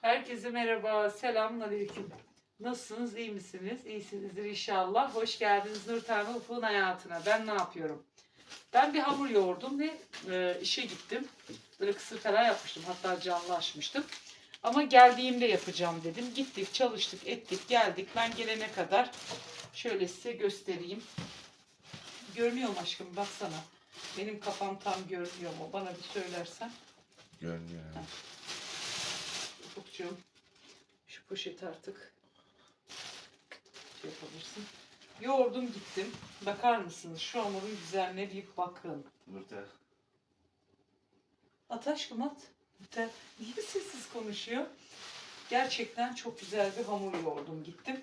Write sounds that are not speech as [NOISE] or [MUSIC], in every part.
Herkese merhaba, selamun aleyküm. Nasılsınız, iyi misiniz? İyisinizdir inşallah. Hoş geldiniz Nurten Ufuk'un hayatına. Ben ne yapıyorum? Ben bir hamur yoğurdum ve e, işe gittim. Böyle kısır falan yapmıştım. Hatta canlı açmıştım. Ama geldiğimde yapacağım dedim. Gittik, çalıştık, ettik, geldik. Ben gelene kadar şöyle size göstereyim. Görünüyor mu aşkım? Baksana. Benim kafam tam görünüyor mu? Bana bir söylersen. Görünüyor. Ha. Ufukcuğum şu poşeti artık şey yapabilirsin. Yoğurdum gittim. Bakar mısınız şu hamurun güzelliğine bir bakın. Nurten. At aşkım at. Nurten niye sessiz konuşuyor? Gerçekten çok güzel bir hamur yoğurdum gittim.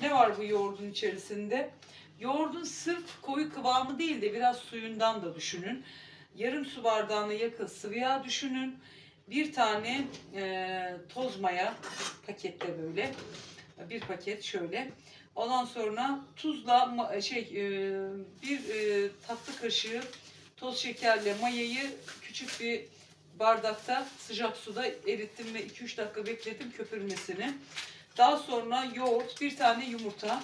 Ne var bu yoğurdun içerisinde? Yoğurdun sırf koyu kıvamı değil de biraz suyundan da düşünün. Yarım su bardağına yakın sıvı yağ düşünün. Bir tane e, toz maya pakette böyle. Bir paket şöyle. Ondan sonra tuzla ma- şey e, bir e, tatlı kaşığı toz şekerle mayayı küçük bir bardakta sıcak suda erittim ve 2-3 dakika bekledim köpürmesini. Daha sonra yoğurt, bir tane yumurta.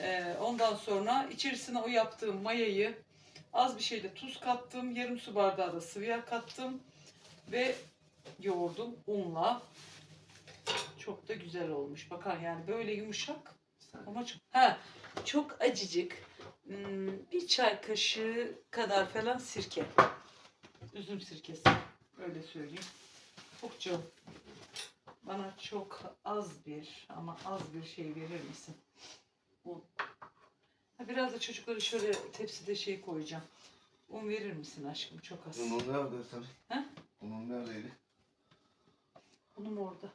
Ee, ondan sonra içerisine o yaptığım mayayı az bir şeyde tuz kattım. Yarım su bardağı da sıvı yağ kattım. Ve yoğurdum unla. Çok da güzel olmuş. Bakar yani böyle yumuşak ama çok, ha, çok acıcık. Hmm, bir çay kaşığı kadar falan sirke. Üzüm sirkesi. Öyle söyleyeyim. Ufukcuğum bana çok az bir ama az bir şey verir misin? Un. Ha, biraz da çocukları şöyle tepside şey koyacağım. Un verir misin aşkım? Çok az. Unun nerede sen? He? Unun neredeydi? Unum orada.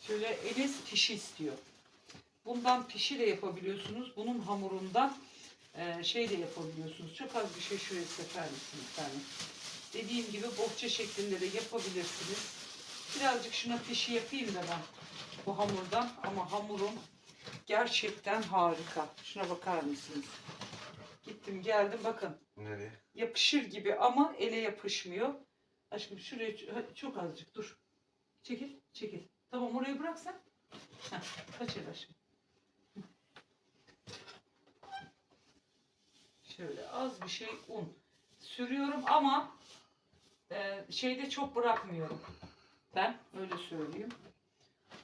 Şöyle Enes pişi istiyor. Bundan pişi de yapabiliyorsunuz. Bunun hamurundan e, şey de yapabiliyorsunuz. Çok az bir şey şuraya sefer misiniz tane. Dediğim gibi bohça şeklinde de yapabilirsiniz. Birazcık şuna pişi yapayım da ben bu hamurdan. Ama hamurum gerçekten harika. Şuna bakar mısınız? Gittim geldim bakın Nereye? yapışır gibi ama ele yapışmıyor. Aşkım şuraya çok azıcık dur. Çekil, çekil. Tamam orayı bırak sen. Heh, kaçır aşkım. Şöyle az bir şey un sürüyorum ama e, şeyde çok bırakmıyorum. Ben öyle söyleyeyim.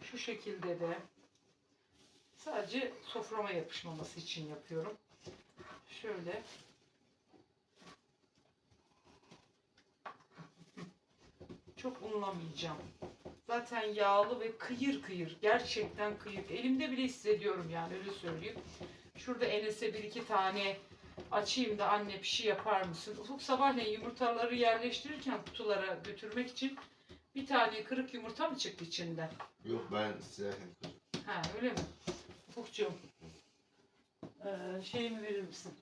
Şu şekilde de sadece soframa yapışmaması için yapıyorum. Şöyle çok unlamayacağım. Zaten yağlı ve kıyır kıyır. Gerçekten kıyır. Elimde bile hissediyorum yani öyle söyleyeyim. Şurada Enes'e bir iki tane açayım da anne bir şey yapar mısın? Ufuk sabahleyin yumurtaları yerleştirirken kutulara götürmek için bir tane kırık yumurta mı çıktı içinden? Yok ben kırdım. Ha öyle mi? Ufukcuğum. Ee, şeyimi verir misin?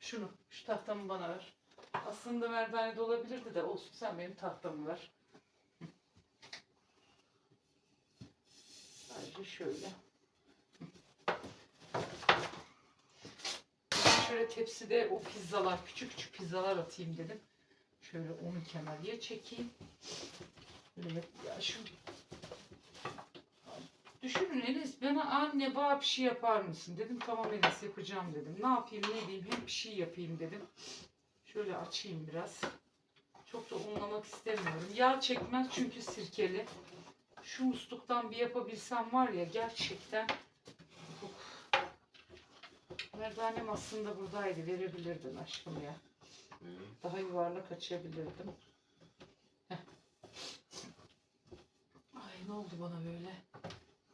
Şunu, şu tahtamı bana ver. Aslında merdanede olabilirdi de olsun sen benim tahtamı ver. Sadece şöyle. Şöyle tepside o pizzalar, küçük küçük pizzalar atayım dedim. Şöyle onu kenarıya çekeyim. Böyle ya şu Düşünün Enes bana anne bana bir şey yapar mısın? Dedim tamam Enes yapacağım dedim. Ne yapayım ne diyeyim hem bir şey yapayım dedim. Şöyle açayım biraz. Çok da unlamak istemiyorum. Yağ çekmez çünkü sirkeli. Şu musluktan bir yapabilsem var ya gerçekten. Uf. Merdanem aslında buradaydı. Verebilirdin aşkım ya. Daha yuvarlak açabilirdim. Heh. Ay ne oldu bana böyle?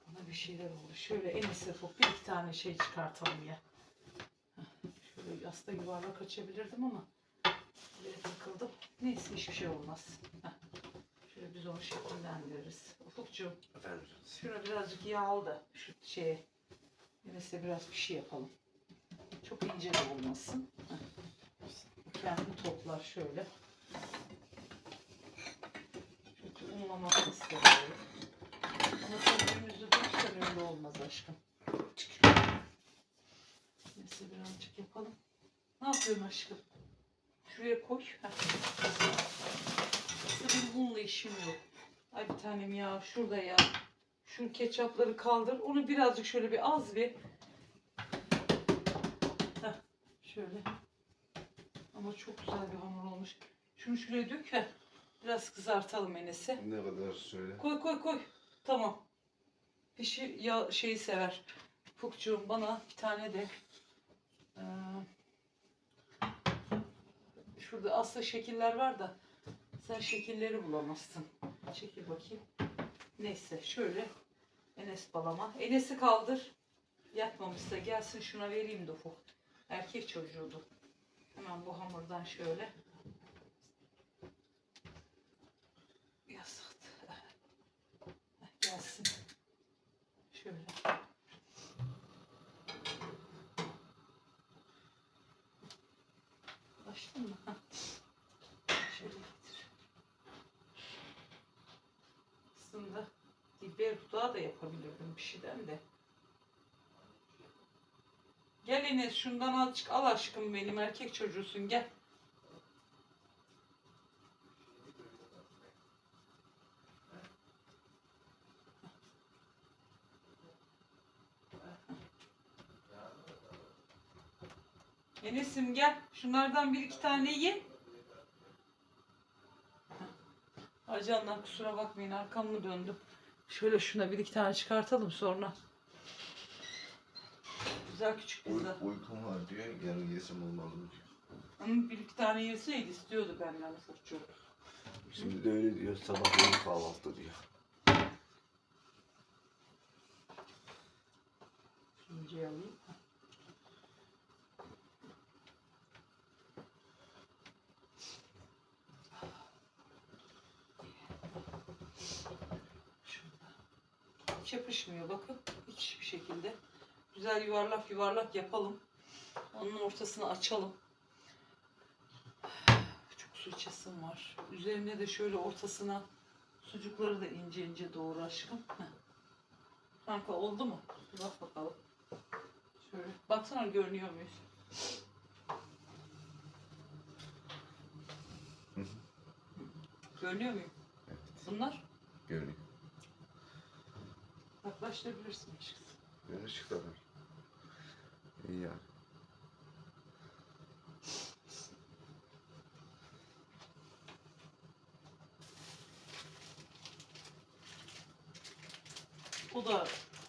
Bana bir şeyler oldu. Şöyle en iyisi bir iki tane şey çıkartalım ya. Heh, Şöyle aslında yuvarlak açabilirdim ama böyle takıldım. Neyse hiçbir şey olmaz. Heh. Şöyle biz onu şekillendiririz. Ufukcuğum Efendim. şuna birazcık yağ al da şu şeye. Neyse biraz bir şey yapalım. Çok ince de olmasın. Heh. Kendi toplar şöyle. Çünkü unlamak istemiyorum. Ama sen önümüzde durursan öyle olmaz aşkım. Neyse birazcık yapalım. Ne yapıyorsun aşkım? Şuraya koy. İşte bir işim yok. Ay bir tanem ya şurada ya. Şu ketçapları kaldır. Onu birazcık şöyle bir az bir. Heh, şöyle. Ama çok güzel bir hamur olmuş. Şunu şuraya dök. Heh. Biraz kızartalım Enes'e. Ne kadar söyle. Koy koy koy. Tamam. Pişi ya şeyi sever. Fukcuğum bana bir tane de eee, şurada aslında şekiller var da sen şekilleri bulamazsın. Çekil bakayım. Neyse şöyle Enes balama. Enes'i kaldır. Yatmamışsa gelsin şuna vereyim de ufuk. Erkek çocuğudu. Hemen bu hamurdan şöyle. Yazıktı. Gelsin. Şöyle. Açtın mı? Hah. Şöyle getir. Aslında biber dudağı da şeyden de. Gel Enes şundan azıcık al aşkım benim erkek çocuğusun gel. Enes'im gel. Şunlardan bir iki tane ye. Acanlar kusura bakmayın arkamı döndüm. Şöyle şuna bir iki tane çıkartalım sonra. Güzel küçük Uy pizza. uykum var diyor. Yarın yesim olmalı diyor. Ama bir iki tane yeseydi istiyordu benden fırçı. Şimdi de öyle diyor. Sabah yeni kahvaltı diyor. İkinciyi alayım. Şurada. Hiç yapışmıyor bakın. Hiçbir şekilde. Güzel yuvarlak yuvarlak yapalım. Onun ortasını açalım. Çok su içesim var. Üzerine de şöyle ortasına sucukları da ince ince doğru aşkım. Heh. Kanka oldu mu? Bir bak bakalım. Şöyle. Baksana görünüyor muyuz? Görünüyor muyum? Evet. Bunlar Görünüyor. Yaklaştırabilirsin aşkım. Görünüyor çıktı İyi ya. O da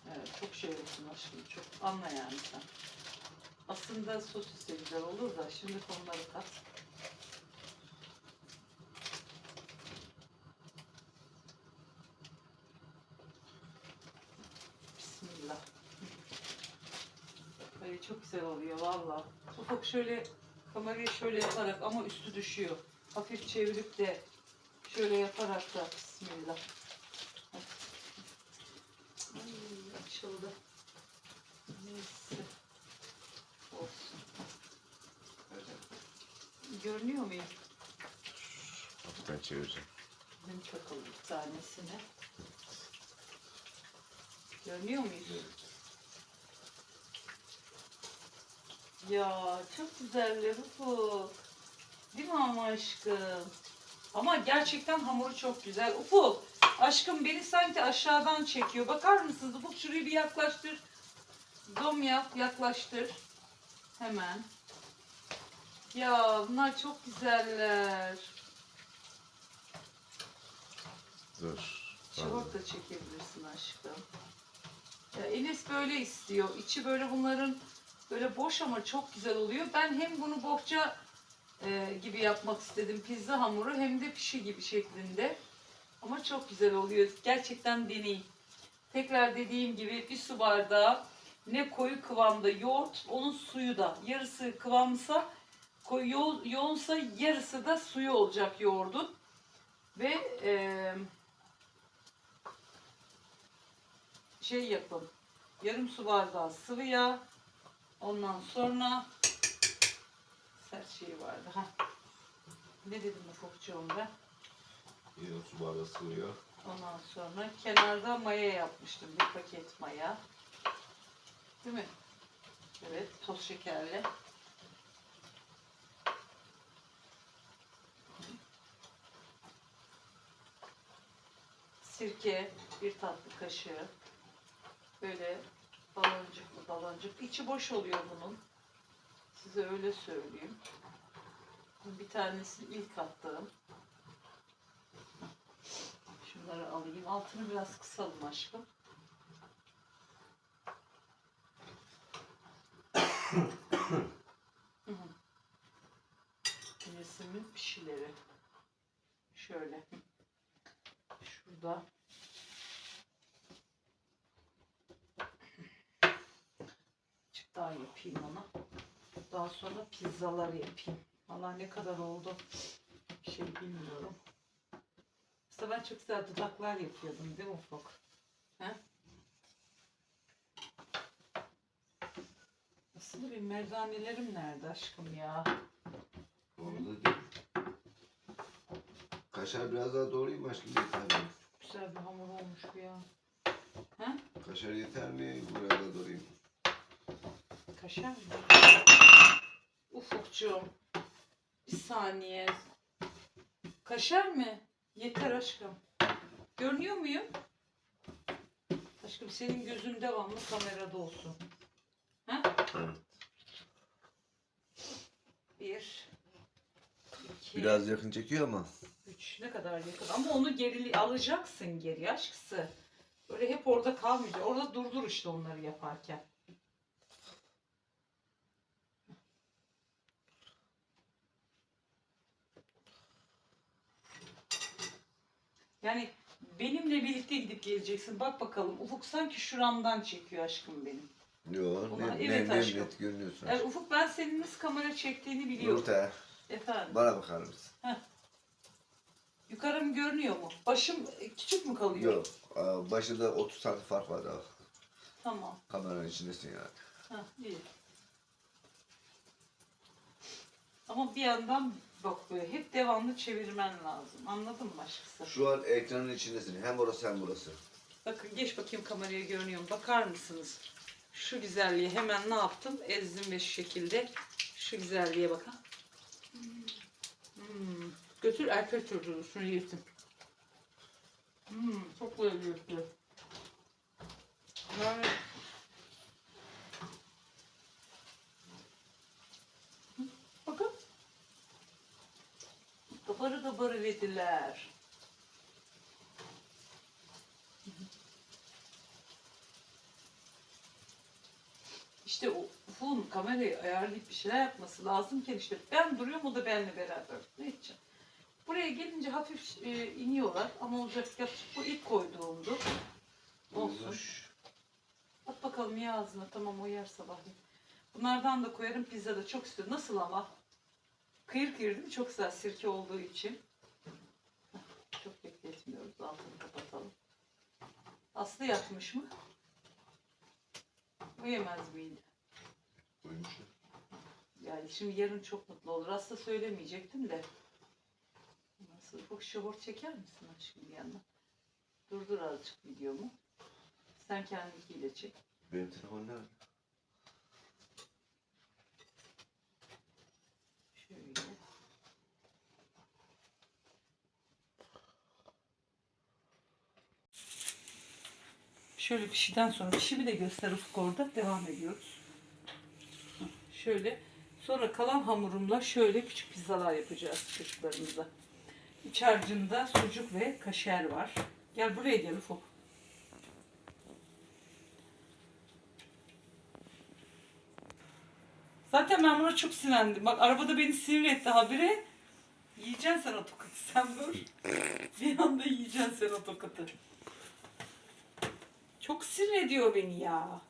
evet, çok şey olsun aşkım. Çok anla yani sen. Aslında sosis de güzel olur da şimdi onları kat. Bismillah. Böyle çok güzel oluyor valla. Ufak şöyle kamerayı şöyle yaparak ama üstü düşüyor. Hafif çevirip de şöyle yaparak da Bismillah. Ay açıldı. Neyse. Olsun. Görünüyor muyum? Hafiften çevireceğim. Benim çakalı bir tanesine. Görünüyor muyuz? Ya çok güzeller Ufuk. Değil mi ama aşkım? Ama gerçekten hamuru çok güzel. Ufuk aşkım beni sanki aşağıdan çekiyor. Bakar mısınız? Ufuk şurayı bir yaklaştır. Dom yap yaklaştır. Hemen. Ya bunlar çok güzeller. Dur. Şabak da çekebilirsin aşkım. Ya Enes böyle istiyor. İçi böyle bunların böyle boş ama çok güzel oluyor. Ben hem bunu bohça e, gibi yapmak istedim pizza hamuru hem de pişi gibi şeklinde. Ama çok güzel oluyor. Gerçekten deneyin. Tekrar dediğim gibi bir su bardağı ne koyu kıvamda yoğurt, onun suyu da yarısı kıvamsa koyu yo- yoğunsa yarısı da suyu olacak yoğurdun. Ve eee şey yapın. Yarım su bardağı sıvı yağ. Ondan sonra sert şey vardı. Ha. Ne dedim ufakçığım ben? Yine su bardağı sıvıyor. Ondan sonra kenarda maya yapmıştım. Bir paket maya. Değil mi? Evet. Toz şekerli. sirke, bir tatlı kaşığı. Böyle baloncuklu baloncuk. İçi boş oluyor bunun. Size öyle söyleyeyim. Bir tanesi ilk attığım. Şunları alayım. Altını biraz kısalım aşkım. [COUGHS] Nesimin pişileri. Şöyle. Şurada. Daha yapayım ona. Daha sonra pizzalar yapayım. Valla ne kadar oldu şey bilmiyorum. Aslında ben çok güzel dudaklar yapıyordum değil mi Ufuk? He? Aslında bir merdanelerim nerede aşkım ya? Orada değil. Kaşar biraz daha doğrayayım aşkım yeter mi? Güzel bir hamur olmuş bu ya. He? Kaşar yeter mi? Biraz daha doğrayayım. Kaşar mı? Ufukcuğum. Bir saniye. Kaşar mı? Yeter aşkım. Görünüyor muyum? Aşkım senin gözün devamlı kamerada olsun. Ha? Evet. Bir. iki, Biraz yakın çekiyor ama. Üç. Ne kadar yakın. Ama onu geri alacaksın geri aşkısı. Böyle hep orada kalmayacak. Orada durdur işte onları yaparken. Yani benimle birlikte gidip geleceksin. Bak bakalım. Ufuk sanki şuramdan çekiyor aşkım benim. Yo, Ulan ne, evet ne, aşkım. ne net görünüyorsun. Yani Ufuk ben senin nasıl kamera çektiğini biliyorum. Nurten, Efendim. bana bakar mısın? Yukarım görünüyor mu? Başım küçük mü kalıyor? Yok. aa, Başında 30 santim fark var daha. Tamam. Kameranın içindesin yani. Ha, iyi. Ama bir yandan bak böyle hep devamlı çevirmen lazım. Anladın mı aşkısı? Şu an ekranın içindesin. Hem orası hem burası. Bakın geç bakayım kameraya görünüyor mu? Bakar mısınız? Şu güzelliği hemen ne yaptım? Ezdim ve şu şekilde. Şu güzelliğe bakın. Hmm. Götür erkek çocuğu şunu yesin. Hmm, çok lezzetli. Yani Bakın. Verdiler. İşte o Ufuk'un kamerayı ayarlayıp bir şeyler yapması lazımken işte ben duruyorum o da benimle beraber. Ne için? Buraya gelince hafif e, iniyorlar ama olacak yapacak bu ilk koyduğumdu. Olsun. At bakalım ya ağzına tamam o yer sabahleyin. Bunlardan da koyarım pizza da çok istiyor. Nasıl ama? Kıyır kıyır değil mi? Çok güzel sirke olduğu için. Heh, Çok bekletmiyoruz. Altını kapatalım. Aslı yatmış mı? Yemez miydi? Uyumuş. Yani şimdi yarın çok mutlu olur. Aslı söylemeyecektim de. Nasıl? Ufuk şovur çeker misin aşkım yandan? Durdur azıcık videomu. Sen kendinkiyle çek. Benim telefon nerede? Şöyle. Şöyle pişiden sonra pişimi de göster Ufuk orada. Devam ediyoruz. Şöyle. Sonra kalan hamurumla şöyle küçük pizzalar yapacağız çocuklarımıza. İç harcında sucuk ve kaşar var. Gel buraya gel Ufuk. Zaten ben buna çok sinirlendim. Bak arabada beni sinir etti habire. Yiyeceksin sen o tokatı sen dur. Bir anda yiyeceksin sen o tokatı. Çok sinir ediyor beni ya.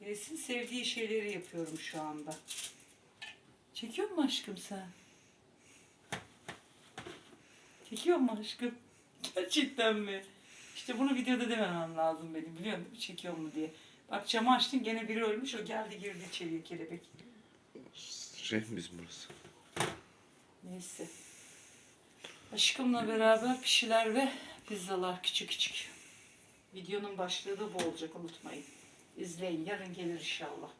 Enes'in sevdiği şeyleri yapıyorum şu anda. Çekiyor mu aşkım sen? Çekiyor mu aşkım? [LAUGHS] Gerçekten mi? İşte bunu videoda dememem lazım benim biliyor musun? Çekiyor mu diye. Bak camı açtın gene biri ölmüş o geldi girdi içeriye kelebek. Şey bizim burası. Neyse. Aşkımla beraber pişiler ve pizzalar küçük küçük. Videonun başlığı da bu olacak unutmayın. İzleyin yarın gelir inşallah.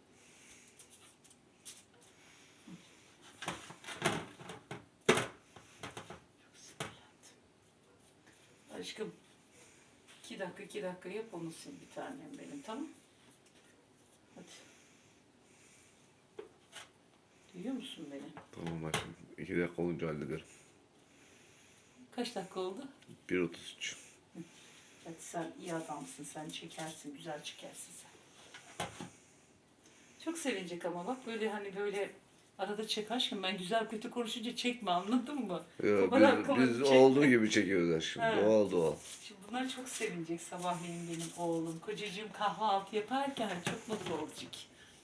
Aşkım iki dakika iki dakika yap onu sil bir tanem benim tamam Hadi. Duyuyor musun beni? Tamam aşkım. İki dakika olunca hallederim. Kaç dakika oldu? 1.33. Hadi sen iyi adamsın. Sen çekersin. Güzel çekersin sen. Çok sevinecek ama bak böyle hani böyle arada çek aşkım. Ben güzel kötü konuşunca çekme anladın mı? Kamera biz, biz çekme. olduğu gibi çekiyoruz aşkım. Evet. Doğal doğal. Şimdi bunlar çok sevinecek sabahleyin benim oğlum. Kocacığım kahvaltı yaparken çok mutlu olacak.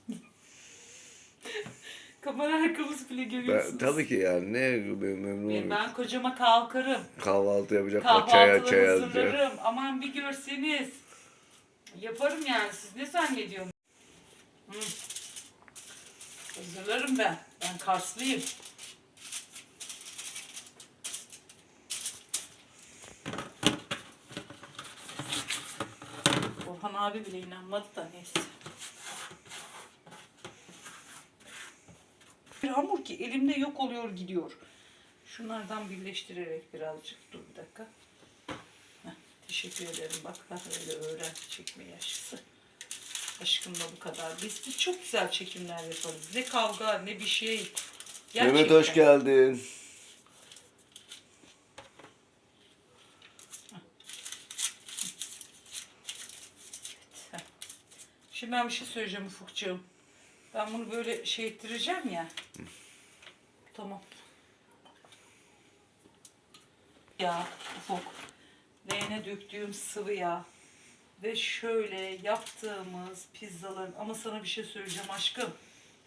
[LAUGHS] Kamera arkamız bile görüyorsunuz. Ben, tabii ki yani ne memnun Ben, olurum. ben kocama kalkarım. Kahvaltı yapacaklar, çaya Kahvaltıları alacak. hazırlarım. Aman bir görseniz. Yaparım yani. Siz ne zannediyorsunuz? Hı. Hazırlarım ben. Ben Karslıyım. Orhan abi bile inanmadı da neyse. Bir hamur ki elimde yok oluyor gidiyor. Şunlardan birleştirerek birazcık dur bir dakika. Heh, teşekkür ederim bak ha, öyle öğren çekmeyi aşısı. Aşkımla bu kadar. Biz de çok güzel çekimler yaparız. Ne kavga ne bir şey. Mehmet hoş Gerçekten. geldin. Şimdi ben bir şey söyleyeceğim Ufukcuğum. Ben bunu böyle şey ettireceğim ya. Tamam. Ya Ufuk. Leğene döktüğüm sıvı yağ. Ve şöyle yaptığımız pizzaların ama sana bir şey söyleyeceğim aşkım.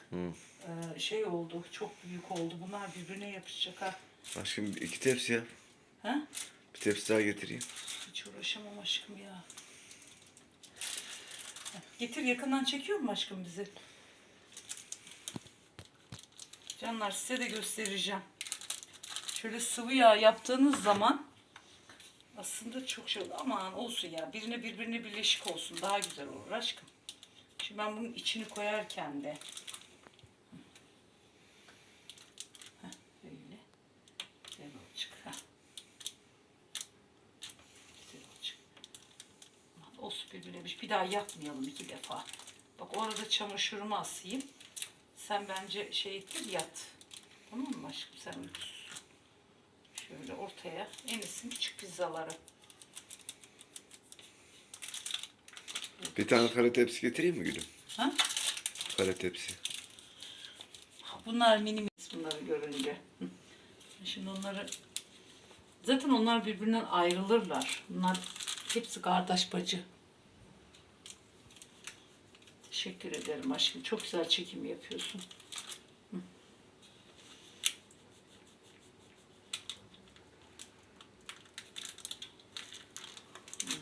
Hı. Ee, şey oldu, çok büyük oldu. Bunlar birbirine yapışacak ha. Aşkım iki tepsi yap. Ha? Bir tepsi daha getireyim. Hiç uğraşamam aşkım ya. Getir yakından çekiyor mu aşkım bizi? Canlar size de göstereceğim. Şöyle sıvı yağ yaptığınız zaman aslında çok şey olur. Aman olsun ya. Birine birbirine birleşik olsun. Daha güzel olur aşkım. Şimdi ben bunun içini koyarken de birbirine bir, bir daha yapmayalım iki defa. Bak orada çamaşırımı asayım. Sen bence şey ettir yat. Tamam mı aşkım sen. Şöyle ortaya en iyisi küçük pizzaları. Bir tane kare tepsi getireyim mi gülüm? Ha? Kare tepsi. Bunlar mini bunları görünce. Şimdi onları zaten onlar birbirinden ayrılırlar. Bunlar hepsi kardeş bacı. Teşekkür ederim aşkım. Çok güzel çekim yapıyorsun.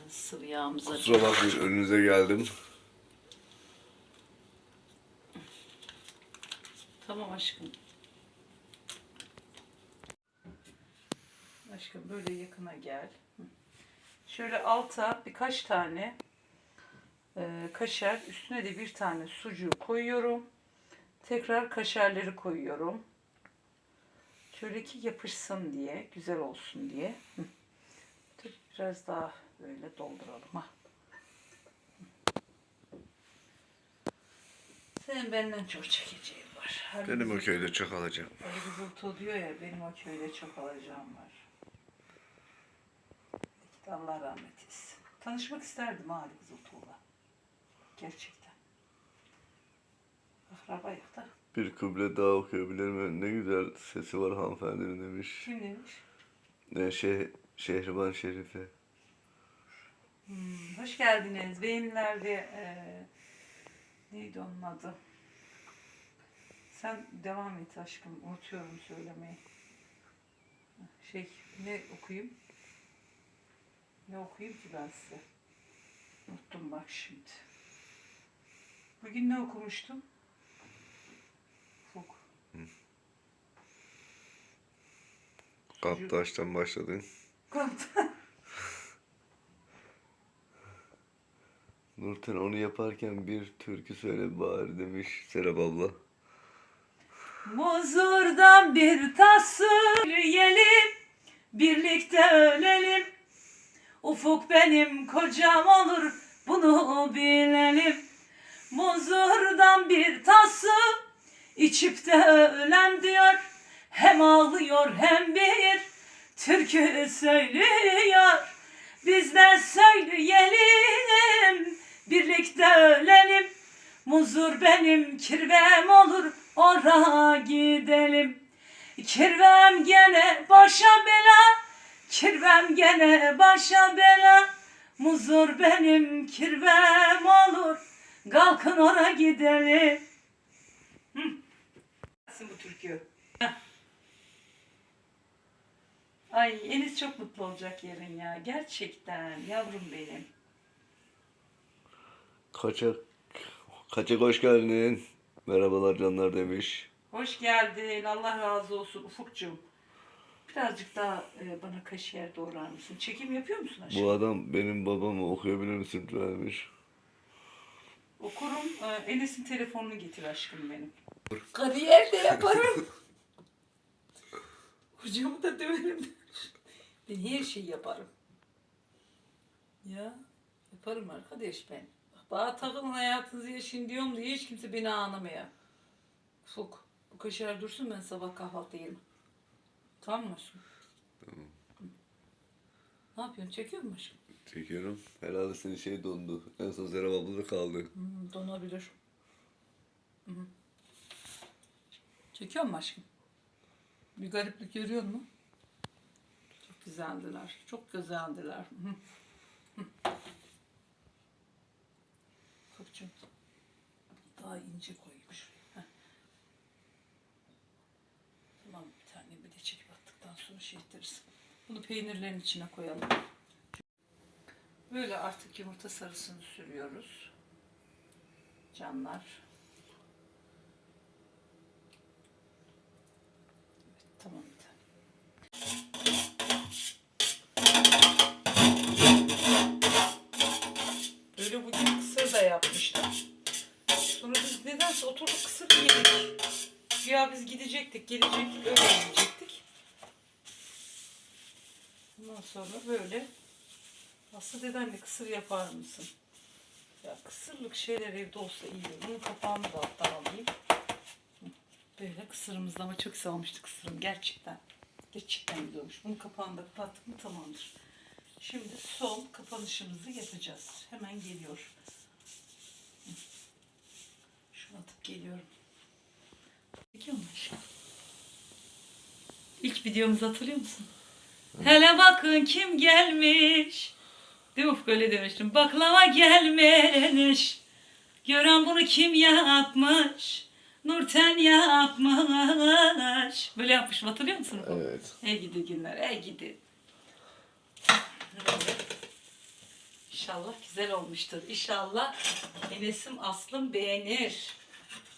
Sıvı yağımıza Kusura bakmayın önünüze geldim. Tamam aşkım. Aşkım böyle yakına gel. Şöyle alta birkaç tane kaşar, üstüne de bir tane sucuğu koyuyorum. Tekrar kaşarları koyuyorum. Şöyle ki yapışsın diye, güzel olsun diye. Biraz daha böyle dolduralım ha. Senin benden çok çekeceğin var. Her Benim o köyde çok alacağım. Ali Gızıltı diyor ya benim o köyde çok alacağım var. Allah rahmet etsin. Tanışmak isterdim Ali Gızıltı'yla. Gerçekten. Akraba yok da. Bir kıble daha okuyabilir mi? Ne güzel sesi var hanımefendinin demiş. Kim demiş? Ne şey Şehriban Şerife. Hmm, hoş geldiniz. Beğeniler ve eee neydi onun adı? Sen devam et aşkım. Unutuyorum söylemeyi. Şey ne okuyayım? Ne okuyayım ki ben size? Unuttum bak şimdi. Bugün ne okumuştum? Ufuk. Kaptaş'tan başladın. [LAUGHS] Nurten onu yaparken bir türkü söyle bari demiş Serap abla. Muzurdan bir tas yiyelim, birlikte ölelim. Ufuk benim kocam olur bunu bilelim. Muzurdan bir tası içip de ölen diyor. Hem ağlıyor hem bir türkü söylüyor. Biz de söyleyelim, birlikte ölelim. Muzur benim kirvem olur, ora gidelim. Kirvem gene başa bela, kirvem gene başa bela. Muzur benim kirvem olur, kalkın ora gidelim. Hı. Bu türkü. Ay Enis çok mutlu olacak yarın ya. Gerçekten yavrum benim. Kaçak. Kaçak hoş geldin. Merhabalar canlar demiş. Hoş geldin. Allah razı olsun Ufukcuğum. Birazcık daha e, bana kaşıyer doğrar mısın? Çekim yapıyor musun aşkım? Bu adam benim babamı okuyabilir misin vermiş. Okurum. E, Enes'in telefonunu getir aşkım benim. Kariyer de yaparım. [LAUGHS] Hocamı da döverim. Ben her şeyi yaparım. Ya yaparım arkadaş ben. Bana takılın hayatınızı yaşayın diyorum diye hiç kimse beni anlamıyor. Fuk. Bu kaşar dursun ben sabah kahvaltı yerim. Tamam mı aşkım? Tamam. Ne yapıyorsun? Çekiyor musun aşkım? Çekiyorum. Herhalde senin şey dondu. En son Zerab ablada kaldı. Hmm, donabilir. Hı hı. Çekiyor musun aşkım? Bir gariplik görüyor musun? Çok güzeldiler. Çok güzeldiler. Fırçam. Daha ince koymuş. Tamam bir tane bir de çekip attıktan sonra şey ederiz. Bunu peynirlerin içine koyalım. Böyle artık yumurta sarısını sürüyoruz. Canlar. Evet, tamam. Böyle bugün kısır da yapmıştım. Sonra biz nedense oturduk kısır yedik. Ya biz gidecektik, gelecektik, öyle yiyecektik. Ondan sonra böyle Aslı dedenle kısır yapar mısın? Ya kısırlık şeyler evde olsa iyi. Bunun kapağını da alttan alayım. Böyle kısırımızda ama çok olmuştu kısırım gerçekten. Gerçekten güzel olmuş. Bunun kapağını da kapattık mı tamamdır. Şimdi son kapanışımızı yapacağız. Hemen geliyor. Şunu atıp geliyorum. Çekiyor musun aşkım? İlk videomuzu hatırlıyor musun? Hele bakın kim gelmiş. Değil mi Ufuk öyle demiştim. Baklava gelmiş. Gören bunu kim yapmış? Nurten yapmış. Böyle yapmışım hatırlıyor musun? Evet. Ey gidi günler, ey gidi. İnşallah güzel olmuştur. İnşallah Enes'im Aslım beğenir.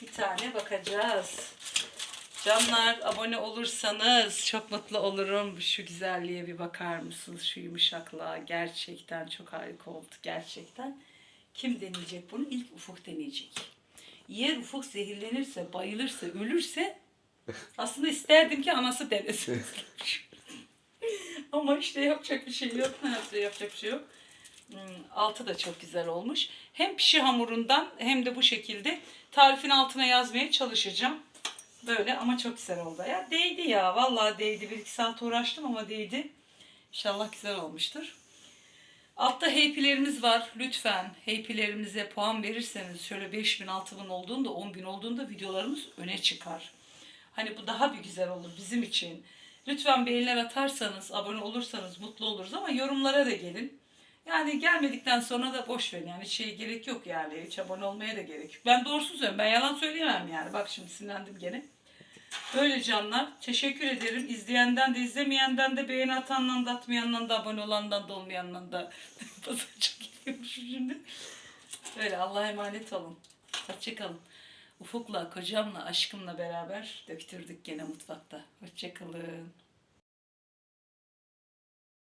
Bir tane bakacağız. Canlar abone olursanız çok mutlu olurum. Şu güzelliğe bir bakar mısınız? Şu yumuşaklığa gerçekten çok harika oldu. Gerçekten. Kim deneyecek bunu? İlk Ufuk deneyecek. Yer Ufuk zehirlenirse, bayılırsa, ölürse [LAUGHS] aslında isterdim ki anası denesin. Ama işte yapacak bir şey yok. Neyse yapacak bir şey yok. Hmm, Altı da çok güzel olmuş. Hem pişi hamurundan hem de bu şekilde tarifin altına yazmaya çalışacağım. Böyle ama çok güzel oldu. Ya değdi ya. Vallahi değdi. Bir iki saat uğraştım ama değdi. İnşallah güzel olmuştur. Altta heypilerimiz var. Lütfen heypilerimize puan verirseniz şöyle 5000 6000 olduğunda 10.000 olduğunda videolarımız öne çıkar. Hani bu daha bir güzel olur bizim için. Lütfen beğeniler atarsanız, abone olursanız mutlu oluruz ama yorumlara da gelin. Yani gelmedikten sonra da boş verin. Yani şey gerek yok yani. Hiç abone olmaya da gerek yok. Ben doğrusu söylüyorum. Ben yalan söyleyemem yani. Bak şimdi sinirlendim gene. Böyle canlar. Teşekkür ederim. İzleyenden de izlemeyenden de beğeni atandan da atmayandan da abone olandan da olmayandan da. [LAUGHS] Pazar çok geliyormuş şimdi. Böyle Allah'a emanet olun. Hoşçakalın. Ufuk'la, kocamla, aşkımla beraber döktürdük gene mutfakta. Hoşçakalın.